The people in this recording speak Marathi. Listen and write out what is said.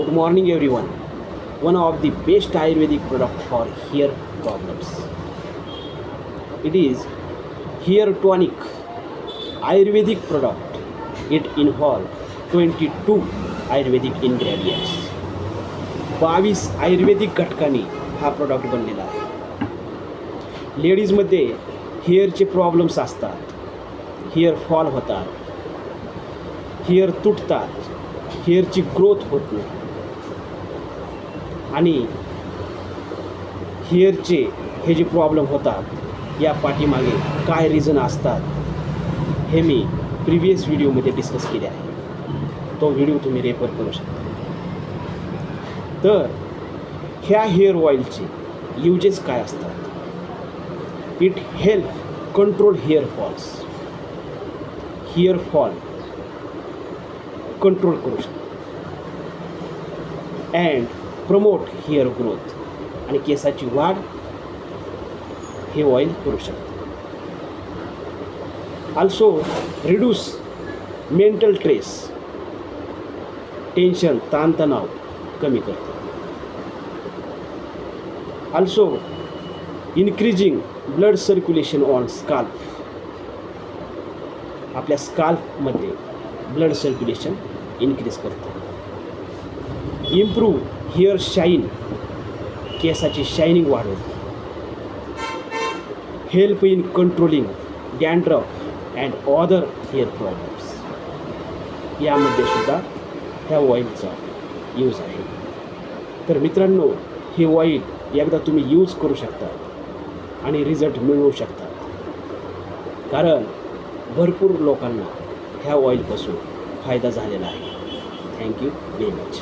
Good morning everyone one of the best ayurvedic product for hair problems it is hair tonic ayurvedic product it involve twenty two ayurvedic ingredients बावीस आयुर्वेदिक घटकांनी हा प्रोडक्ट बनलेला आहे. लेडीजमध्ये हेअरचे प्रॉब्लेम्स असतात. हेअर फॉल होतात. हेअर तुटतात. हेअरची ग्रोथ होत नाही. आणि हेअरचे हे जे प्रॉब्लेम होतात या पाठीमागे काय रिझन असतात हे मी प्रिव्हियस व्हिडिओमध्ये डिस्कस केले आहे. तो व्हिडिओ तुम्ही रेफर करू शकता. तर ह्या हेअर ऑइलचे युजेस काय असतात? It help control hair falls hair fall control करू शकतो. अँड प्रमोट हिअर ग्रोथ आणि केसाची वाढ हे ऑइल करू शकतं. Also reduce mental stress tension ताणतणाव कमी करतो. Also increasing blood circulation on scalp आपल्या स्काल्फमध्ये ब्लड सर्क्युलेशन इन्क्रीज करतो. इम्प्रूव्ह हेअर शाईन केसाची शायनिंग वाढवते help in controlling dandruff and other hair problems. यामध्ये सुद्धा ह्या ऑइलचा यूज आहे. तर मित्रांनो हे ऑइल एकदा तुम्ही यूज करू शकता आणि रिझल्ट मिळवू शकता. कारण भरपूर लोकांना ह्या ऑइलपासून फायदा झालेला आहे. Thank you very much